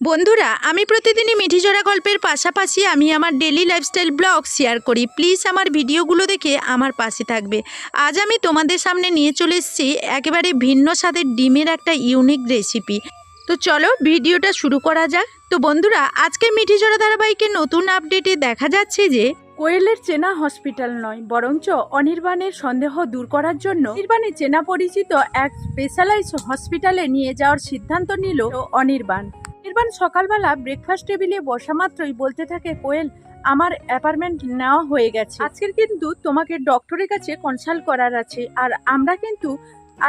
বন্ধুরা, আমি প্রতিদিনই মিঠিজোড়া গল্পের পাশাপাশি আমি আমার ডেলি লাইফস্টাইল ব্লগ শেয়ার করি। প্লিজ আমার ভিডিওগুলো দেখে আমার পাশে থাকবে। আজ আমি তোমাদের সামনে নিয়ে চলে এসেছি একেবারে ভিন্ন স্বাদের ডিমের একটা ইউনিক রেসিপি তো চলো ভিডিওটা শুরু করা যাক। তো বন্ধুরা, আজকে মিঠিজোড়া ধারাবাহিকের নতুন আপডেটে দেখা যাচ্ছে যে, কোয়েলের চেনা হসপিটাল নয়, বরঞ্চ অনির্বাণের সন্দেহ দূর করার জন্য অনির্বাণের চেনা পরিচিত এক স্পেশালাইজ হসপিটালে নিয়ে যাওয়ার সিদ্ধান্ত নিল অনির্বাণ। অনির্বাণ সকালবেলা ব্রেকফাস্ট টেবিলে বসা মাত্রই বলতে থাকে কোয়েল, আমার অ্যাপার্টমেন্ট নেওয়া হয়ে গেছে। আজকের কিন্তু তোমাকে ডক্টরের কাছে কনসাল্ট করার আছে, আর আমরা কিন্তু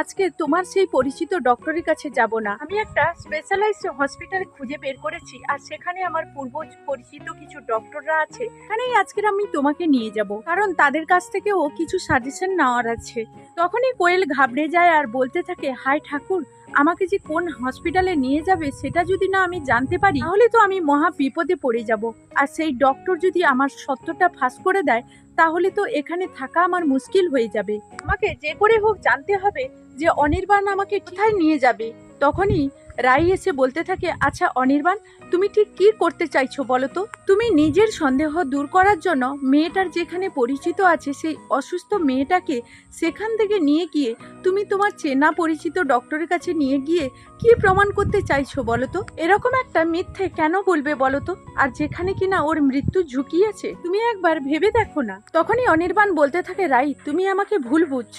আজকে তোমার সেই পরিচিত ডক্টরের কাছে যাব না। আমি একটা স্পেশালাইজড হসপিটাল খুঁজে বের করেছি, আর সেখানে আমার পূর্ব পরিচিত কিছু ডক্টররা আছে। এখানেই আজকের আমি তোমাকে নিয়ে যাব, কারণ তাদের কাছ থেকেও কিছু সাজেশন নেওয়ার আছে। তখনই কোয়েল ঘাবড়ে যায় আর বলতে থাকে হাই ঠাকুর আমাকে যে কোন হসপিটালে নিয়ে যাবে সেটা যদি না আমি জানতে পারি, তাহলে তো আমি মহা বিপদে পড়ে যাব। আর সেই ডক্টর যদি আমার সত্যটা ফাঁস করে দেয়, তাহলে তো এখানে থাকা আমার মুশকিল হয়ে যাবে। আমাকে যে করে হোক জানতে হবে যে অনির্বাণ আমাকে কোথায় নিয়ে যাবে। তখনই রাই এসে বলতে থাকে আচ্ছা অনির্বাণ, তুমি ঠিক কি করতে চাইছো বলো তো? তুমি নিজের সন্দেহ দূর করার জন্য মেয়েটার যেখানে পরিচিত আছে সেই অসুস্থ মেয়েটাকে সেখান থেকে নিয়ে গিয়ে তুমি তোমার চেনা পরিচিত ডক্টরের কাছে নিয়ে গিয়ে কি প্রমাণ করতে চাইছো বলো তো? এরকম একটা মিথ্যে কেন বলবে বলো তো? আর যেখানে কিনা ওর মৃত্যু ঝুঁকি আছে, তুমি একবার ভেবে দেখো না। তখনই অনির্বাণ বলতে থাকে, রাই, তুমি আমাকে ভুল বুঝছ।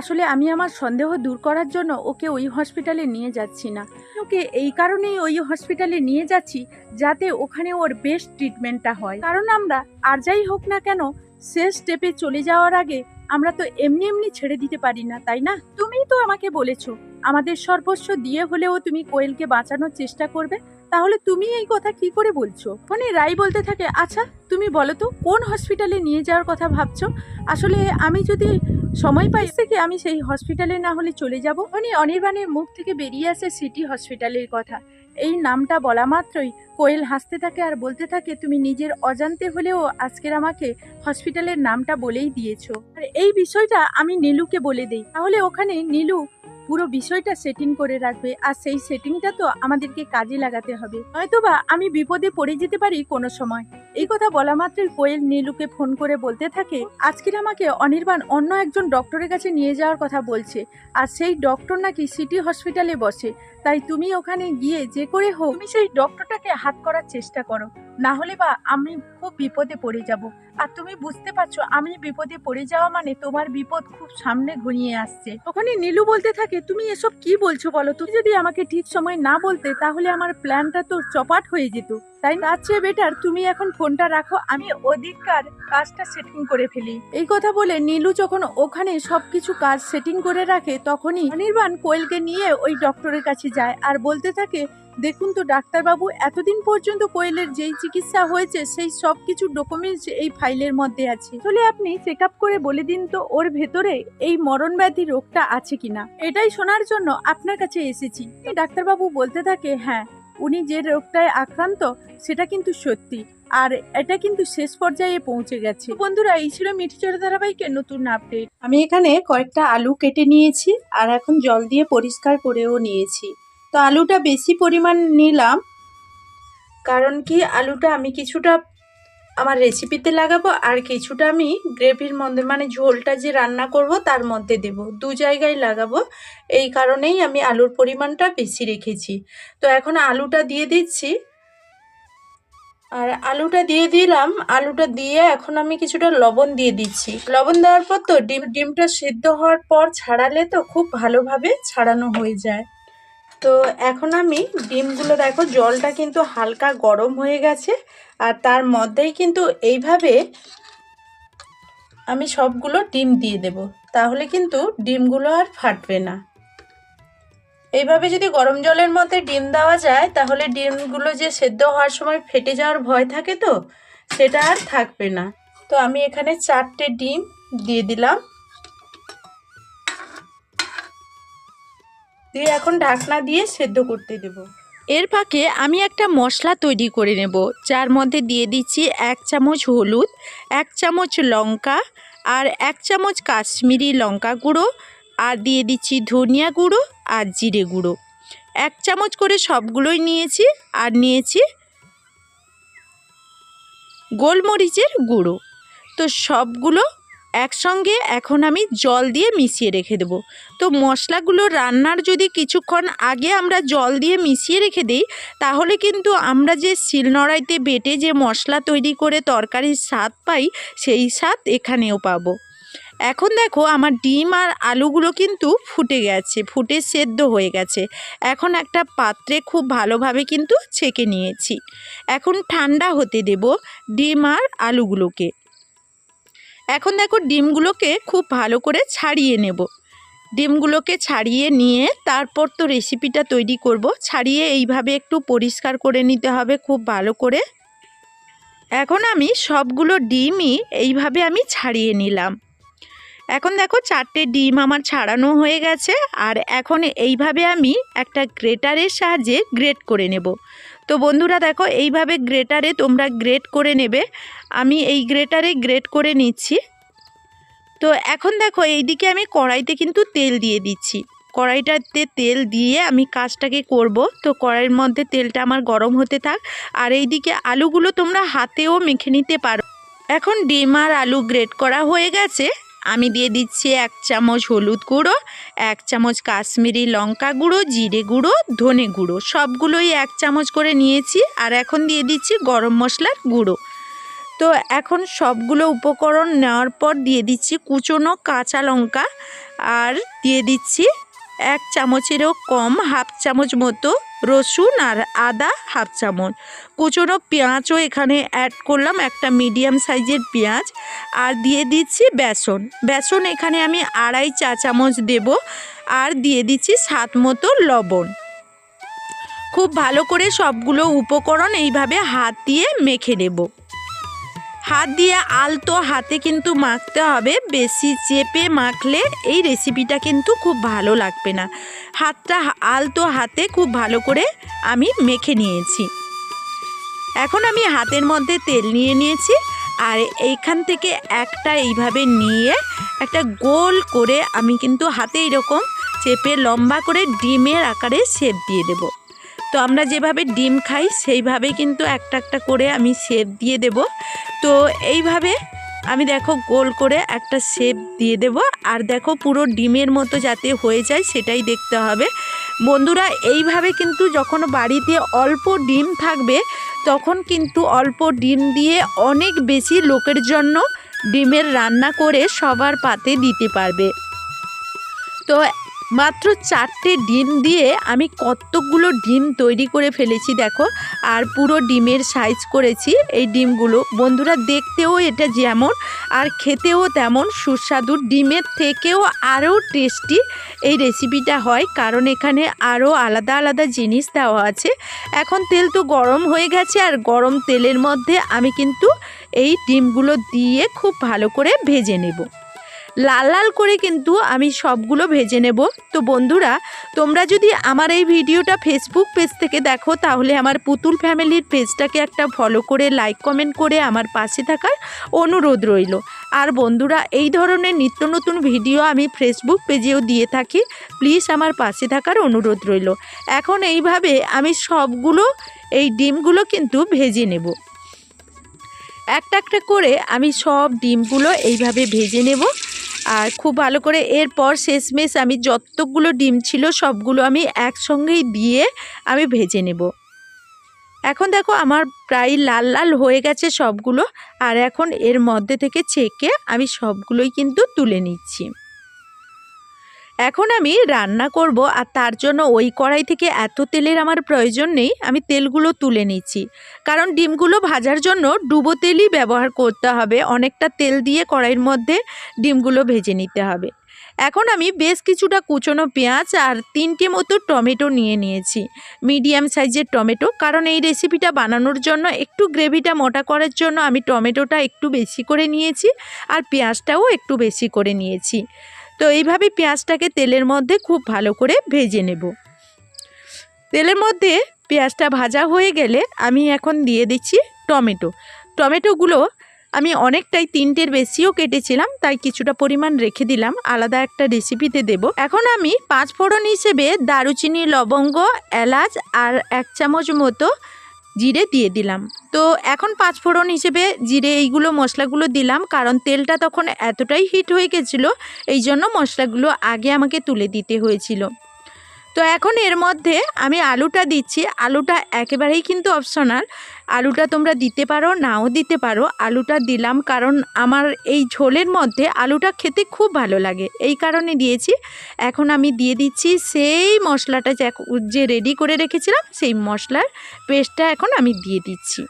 আসলে আমি আমার সন্দেহ দূর করার জন্য ওকে ওই হসপিটালে নিয়ে যাচ্ছি না। ওকে এই কারণেই ওই হসপিটালে নিয়ে যাচ্ছি যাতে ওখানে ওর বেস্ট ট্রিটমেন্টটা হয়। কারণ আমরা আর যাই হোক না কেন, শেষ স্টেপে চলে যাওয়ার আগে আমরা তো এমনি এমনি ছেড়ে দিতে পারি না, তাই না? তুমিই তো আমাকে বলেছ, আমাদের সর্বস্ব দিয়ে হলেও তুমি কোয়েলকে বাঁচানোর চেষ্টা করবে। তাহলে তুমি এই কথা কি করে বলছো? মানে রাই বলতে থাকে আচ্ছা তুমি বলো তো, কোন হসপিটালে নিয়ে যাওয়ার কথা ভাবছ? আসলে আমি যদি সময় পাই কি আমি সেই হসপিটালে না হলে চলে যাব? উনি অনির্বাণের মুখ থেকে বেরিয়ে আসে সিটি হসপিটালের কথা। এই নামটা বলা মাত্রই কোয়েল হাসতে থাকে আর বলতে থাকে, তুমি নিজের অজান্তে হলেও আজকের আমাকে হসপিটালের নামটা বলেই দিয়েছ। আর এই বিষয়টা আমি নীলুকে বলে দিই। তাহলে ওখানে নীলু পুরো বিষয়টা সেটিং করে রাখবে আর সেই সেটিংটা তো আমাদেরকে কাজে লাগাতে হবে। হয়তোবা আমি বিপদে পড়ে যেতে পারি কোনো সময়। এই কথা বলা মাত্রই কোয়েল নীলুকে ফোন করে বলতে থাকে, আজকের আমাকে অনির্বাণ অন্য একজন ডক্টরের কাছে নিয়ে যাওয়ার কথা বলছে আর সেই ডক্টর নাকি সিটি হসপিটালে বসে। তাই তুমি ওখানে গিয়ে যে করে হোক, তুমি সেই ডক্টরটাকে হাত করার চেষ্টা করো। না হলে বা আমি খুব বিপদে পড়ে যাব। আর তুমি বুঝতে পারছ, আমি বিপদে পড়ে যাওয়া মানে তোমার বিপদ খুব সামনে ঘনিয়ে আসছে। ওখানে নীলু বলতে থাকে তুমি এসব কি বলছো বলো তুমি যদি আমাকে ঠিক সময় না বলতে, তাহলে আমার প্ল্যানটা তো চপাট হয়ে যেত। তাই তার চেয়ে বেটার, তুমি এখন ফোনটা রাখো, আমি ওদিককার কাজটা সেটিং করে ফেলি। এই কথা বলে নীলু যখন ওখানে সবকিছু কাজ সেটিং করে রাখে, তখনই অনির্বাণ কোয়েলকে নিয়ে ওই ডক্টরের কাছে যায় আর বলতে থাকে, দেখুন তো ডাক্তারবাবু, এতদিন পর্যন্ত কোয়েলের যেই চিকিৎসা হয়েছে, সেই সব কিছু ডকুমেন্টস এই ফাইলের মধ্যে আছে। তাহলে আপনি চেক আপ করে বলে দিন তো ওর ভেতরে এই মরণ ব্যাধি রোগটা আছে কিনা? এটাই শোনার জন্য আপনার কাছে এসেছি। ডাক্তারবাবু বলতে থাকে হ্যাঁ উনি যে রোগটায় আক্রান্ত, সেটা কিন্তু সত্যি। আর এটা কিন্তু শেষ পর্যায়ে পৌঁছে গেছে। বন্ধুরা, এই ছিল মিঠি চড়া ধারাবাহিকের নতুন আপডেট আমি এখানে কয়েকটা আলু কেটে নিয়েছি আর এখন জল দিয়ে পরিষ্কার করেও নিয়েছি। তো আলুটা বেশি পরিমাণ নিলাম, কারণ কি আলুটা আমি কিছুটা আমার রেসিপিতে লাগাবো আর কিছুটা আমি গ্রেভির মধ্যে মানে ঝোলটা যে রান্না করব তার মধ্যে দেব। দু জায়গায় লাগাবো। এই কারণেই আমি আলুর পরিমাণটা বেশি রেখেছি। তো এখন আলুটা দিয়ে দিচ্ছি। আর আলুটা দিয়ে দিলাম। আলুটা দিয়ে এখন আমি কিছুটা লবণ দিয়ে দিচ্ছি। লবণ দেওয়ার পর তো ডিম, ডিমটা সিদ্ধ হওয়ার পর ছাড়ালে তো খুব ভালোভাবে ছাড়ানো হয়ে যায়। তো এখন আমি ডিমগুলো দেখো, জলটা কিন্তু হালকা গরম হয়ে গেছে, আর তার মধ্যেই কিন্তু এইভাবে আমি সবগুলো ডিম দিয়ে দেব। তাহলে কিন্তু ডিমগুলো আর ফাটবে না। এইভাবে যদি গরম জলের মধ্যে ডিম দেওয়া যায়, তাহলে ডিমগুলো যে সেদ্ধ হওয়ার সময় ফেটে যাওয়ার ভয় থাকে তো, সেটা আর থাকবে না। তো আমি এখানে চারটে ডিম দিয়ে দিলাম। দিয়ে এখন ঢাকনা দিয়ে সেদ্ধ করতে দেব। এর ফাঁকে আমি একটা মশলা তৈরি করে নেব। যার মধ্যে দিয়ে দিচ্ছি এক চামচ হলুদ, এক চামচ লঙ্কা আর এক চামচ কাশ্মীরি লঙ্কা গুঁড়ো আর দিয়ে দিচ্ছি ধনিয়া গুঁড়ো আর জিরে গুঁড়ো। এক চামচ করে সবগুলোই নিয়েছি আর নিয়েছি গোলমরিচের গুঁড়ো। তো সবগুলো একসঙ্গে এখন আমি জল দিয়ে মিশিয়ে রেখে দেবো। তো মশলাগুলো রান্নার যদি কিছুক্ষণ আগে আমরা জল দিয়ে মিশিয়ে রেখে দিই, তাহলে কিন্তু আমরা যে শিলনোড়াইতে বেটে যে মশলা তৈরি করে তরকারির স্বাদ পাই, সেই স্বাদ এখানেও পাবো। এখন দেখো আমার ডিম আর আলুগুলো কিন্তু ফুটে গেছে, ফুটে সেদ্ধ হয়ে গেছে। এখন একটা পাত্রে খুব ভালোভাবে কিন্তু ছেঁকে নিয়েছি। এখন ঠান্ডা হতে দেব ডিম আর আলুগুলোকে। এখন দেখো ডিমগুলোকে খুব ভালো করে ছাড়িয়ে নেব। ডিমগুলোকে ছাড়িয়ে নিয়ে তারপর তো রেসিপিটা তৈরি করব। ছাড়িয়ে এইভাবে একটু পরিষ্কার করে নিতে হবে খুব ভালো করে। এখন আমি সবগুলো ডিমই এইভাবে আমি ছাড়িয়ে নিলাম। এখন দেখো চারটে ডিম আমার ছাড়ানো হয়ে গেছে। আর এখন এইভাবে আমি একটা গ্রেটারের সাহায্যে গ্রেট করে নেব। তো বন্ধুরা দেখো, এইভাবে গ্রেটারে তোমরা গ্রেট করে নেবে। আমি এই গ্রেটারে গ্রেট করে নিচ্ছি। তো এখন দেখো, এইদিকে আমি কড়াইতে কিন্তু তেল দিয়ে দিচ্ছি। কড়াইটাতে তেল দিয়ে আমি কাজটাকে করব। তো কড়াইয়ের মধ্যে তেলটা আমার গরম হতে থাক। আর এইদিকে আলুগুলো তোমরা হাতেও মেখে নিতে পারো। এখন ডিম আর আলু গ্রেট করা হয়ে গেছে। আমি দিয়ে দিচ্ছি এক চামচ হলুদ গুঁড়ো, এক চামচ কাশ্মীরি লঙ্কা গুঁড়ো, জিরে গুঁড়ো, ধনে গুঁড়ো। সবগুলোই এক চামচ করে নিয়েছি আর এখন দিয়ে দিচ্ছি গরম মশলার গুঁড়ো। তো এখন সবগুলো উপকরণ নেওয়ার পর দিয়ে দিচ্ছি কুচনো কাঁচা লঙ্কা আর দিয়ে দিচ্ছি এক চামচেরও কম হাফ চামচ মতো রসুন আর আদা হাফ চামচ। কুচনো পেঁয়াজও এখানে অ্যাড করলাম, একটা মিডিয়াম সাইজের পেঁয়াজ। আর দিয়ে দিচ্ছি বেসন। বেসন এখানে আমি আড়াই চা চামচ দেব। আর দিয়ে দিচ্ছি স্বাদ মতো লবণ। খুব ভালো করে সবগুলো উপকরণ এইভাবে হাত দিয়ে মেখে নেব। হাত দিয়ে আলতো হাতে কিন্তু মাখতে হবে। বেশি চেপে মাখলে এই রেসিপিটা কিন্তু খুব ভালো লাগবে না। হাতটা আলতো হাতে খুব ভালো করে আমি মেখে নিয়েছি। এখন আমি হাতের মধ্যে তেল নিয়ে নিয়েছি আর এইখান থেকে একটা এইভাবে নিয়ে একটা গোল করে আমি কিন্তু হাতে এরকম চেপে লম্বা করে ডিমের আকারে শেপ দিয়ে দেব। তো আমরা যেভাবে ডিম খাই, সেইভাবে কিন্তু একটা একটা করে আমি শেপ দিয়ে দেব। তো এইভাবে আমি দেখো গোল করে একটা শেপ দিয়ে দেব। আর দেখো পুরো ডিমের মতো যাতে হয়ে যায়, সেটাই দেখতে হবে। বন্ধুরা, এইভাবে কিন্তু যখন বাড়িতে অল্প ডিম থাকবে, তখন কিন্তু অল্প ডিম দিয়ে অনেক বেশি লোকের জন্য ডিমের রান্না করে সবার পাতে দিতে পারবে। তো মাত্র চারটে ডিম দিয়ে আমি কতগুলো ডিম তৈরি করে ফেলেছি দেখো, আর পুরো ডিমের সাইজ করেছি এই ডিমগুলো। বন্ধুরা, দেখতেও এটা যেমন, আর খেতেও তেমন সুস্বাদু। ডিমের থেকেও আরও টেস্টি এই রেসিপিটা হয়, কারণ এখানে আরও আলাদা আলাদা জিনিস দেওয়া আছে। এখন তেল তো গরম হয়ে গেছে, আর গরম তেলের মধ্যে আমি কিন্তু এই ডিমগুলো দিয়ে খুব ভালো করে ভেজে নেব। লাল লাল করে কিন্তু আমি সবগুলো ভেজে নেব। তো বন্ধুরা, তোমরা যদি আমার এই ভিডিওটা ফেসবুক পেজ থেকে দেখো, তাহলে আমার পুতুল ফ্যামিলির পেজটাকে একটা ফলো করে লাইক কমেন্ট করে আমার পাশে থাকার অনুরোধ রইল। আর বন্ধুরা, এই ধরনের নিত্য নতুন ভিডিও আমি ফেসবুক পেজেও দিয়ে থাকি। প্লিজ আমার পাশে থাকার অনুরোধ রইল। এখন এইভাবে আমি সবগুলো, এই ডিমগুলো কিন্তু ভেজে নেব। একটা একটা করে আমি সব ডিমগুলো এইভাবে ভেজে নেব। আর খুব ভালো করে এরপর শেষমেশ আমি যতগুলো ডিম ছিল সবগুলো আমি একসঙ্গেই দিয়ে আমি ভেজে নেব। এখন দেখো আমার প্রায় লাল লাল হয়ে গেছে সবগুলো, আর এখন এর মধ্যে থেকে ছেঁকে আমি সবগুলোই কিন্তু তুলে নিচ্ছি। এখন আমি রান্না করব আর তার জন্য ওই কড়াই থেকে এত তেলের আমার প্রয়োজন নেই, আমি তেলগুলো তুলে নিচ্ছি। কারণ ডিমগুলো ভাজার জন্য ডুবো তেলই ব্যবহার করতে হবে, অনেকটা তেল দিয়ে কড়াইয়ের মধ্যে ডিমগুলো ভেজে নিতে হবে। এখন আমি বেশ কিছুটা কুচনো পেঁয়াজ আর তিনটে মতো টমেটো নিয়ে নিয়েছি। মিডিয়াম সাইজের টমেটো, কারণ এই রেসিপিটা বানানোর জন্য, একটু গ্রেভিটা মোটা করার জন্য আমি টমেটোটা একটু বেশি করে নিয়েছি আর পেঁয়াজটাও একটু বেশি করে নিয়েছি। তো এইভাবে পেঁয়াজটাকে তেলের মধ্যে খুব ভালো করে ভেজে নেব। তেলের মধ্যে পেঁয়াজটা ভাজা হয়ে গেলে আমি এখন দিয়ে দিচ্ছি টমেটো। টমেটোগুলো আমি অনেকটাই তিনটের বেশিও কেটেছিলাম, তাই কিছুটা পরিমাণ রেখে দিলাম, আলাদা একটা রেসিপিতে দেব। এখন আমি পাঁচ ফোড়ন হিসেবে দারুচিনি লবঙ্গ, এলাচ আর এক চামচ মতো জিরে দিয়ে দিলাম। তো এখন পাঁচ ফোড়ন হিসেবে জিরে এইগুলো মশলাগুলো দিলাম, কারণ তেলটা তখন এতটাই হিট হয়ে গেছিল এই জন্য মশলাগুলো আগে আমাকে তুলে দিতে হয়েছিল। তো এখন এর মধ্যে আমি আলুটা দিচ্ছি। আলুটা একেবারেই কিন্তু অপশনাল আলুটা তোমরা দিতে পারো, নাও দিতে পারো। আলুটা দিলাম কারণ আমার এই ঝোলের মধ্যে আলুটা খেতে খুব ভালো লাগে। এই কারণে দিয়েছি। এখন আমি দিয়ে দিচ্ছি সেই মশলাটা যে রেডি করে রেখেছিলাম, সেই মশলার পেস্টটা এখন আমি দিয়ে দিচ্ছি।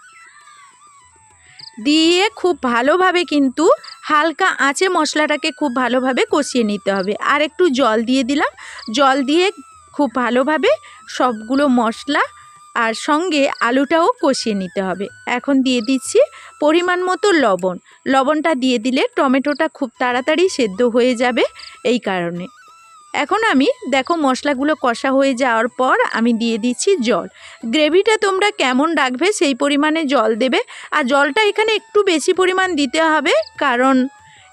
দিয়ে খুব ভালোভাবে কিন্তু হালকা আঁচে মশলাটাকে খুব ভালোভাবে কষিয়ে নিতে হবে। আর একটু জল দিয়ে দিলাম। জল দিয়ে খুব ভালোভাবে সবগুলো মশলা আর সঙ্গে আলুটাও কষিয়ে নিতে হবে। এখন দিয়ে দিচ্ছি পরিমাণ মতো লবণ। লবণটা দিয়ে দিলে টমেটোটা খুব তাড়াতাড়ি সেদ্ধ হয়ে যাবে এই কারণে। এখন আমি, দেখো মশলাগুলো কষা হয়ে যাওয়ার পর আমি দিয়ে দিচ্ছি জল। গ্রেভিটা তোমরা কেমন রাখবে সেই পরিমাণে জল দেবে। আর জলটা এখানে একটু বেশি পরিমাণ দিতে হবে কারণ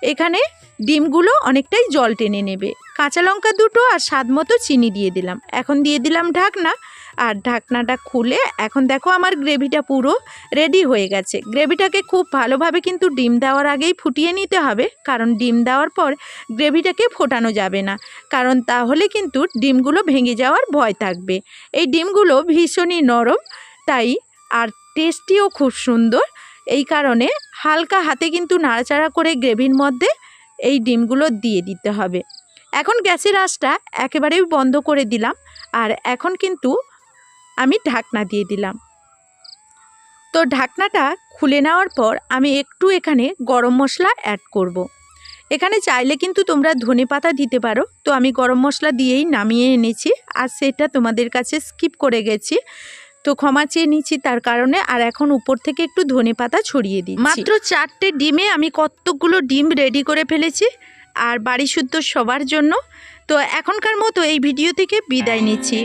এখানে ডিমগুলো অনেকটাই জল টেনে নেবে। কাঁচা লঙ্কা দুটো আর স্বাদ মতো চিনি দিয়ে দিলাম। এখন দিয়ে দিলাম ঢাকনা। আর ঢাকনাটা খুলে এখন দেখো আমার গ্রেভিটা পুরো রেডি হয়ে গেছে। গ্রেভিটাকে খুব ভালোভাবে কিন্তু ডিম দেওয়ার আগেই ফুটিয়ে নিতে হবে, কারণ ডিম দেওয়ার পর গ্রেভিটাকে ফোটানো যাবে না। কারণ তাহলে কিন্তু ডিমগুলো ভেঙে যাওয়ার ভয় থাকবে। এই ডিমগুলো ভীষণই নরম, তাই আর টেস্টিও খুব সুন্দর। এই কারণে হালকা হাতে কিন্তু নাড়াচাড়া করে গ্রেভির মধ্যে এই ডিমগুলো দিয়ে দিতে হবে। এখন গ্যাসের আঁচটা একেবারেই বন্ধ করে দিলাম, আর এখন কিন্তু আমি ঢাকনা দিয়ে দিলাম। তো ঢাকনাটা খুলে নেওয়ার পর আমি একটু এখানে গরম মশলা অ্যাড করব। এখানে চাইলে কিন্তু তোমরা ধনে পাতা দিতে পারো, তো আমি গরম মশলা দিয়েই নামিয়ে এনেছি, আর সেটা তোমাদের কাছে স্কিপ করে গেছি। তো ক্ষমা চেয়ে নিচ্ছি তার কারণে, আর এখন উপর থেকে একটু ধনে পাতা ছড়িয়ে দিই মাত্র চারটে ডিমে আমি কতগুলো ডিম রেডি করে ফেলেছি? আর বাড়ি শুদ্ধ সবার জন্য। তো এখনকার মতো এই ভিডিও থেকে বিদায় নিচ্ছি।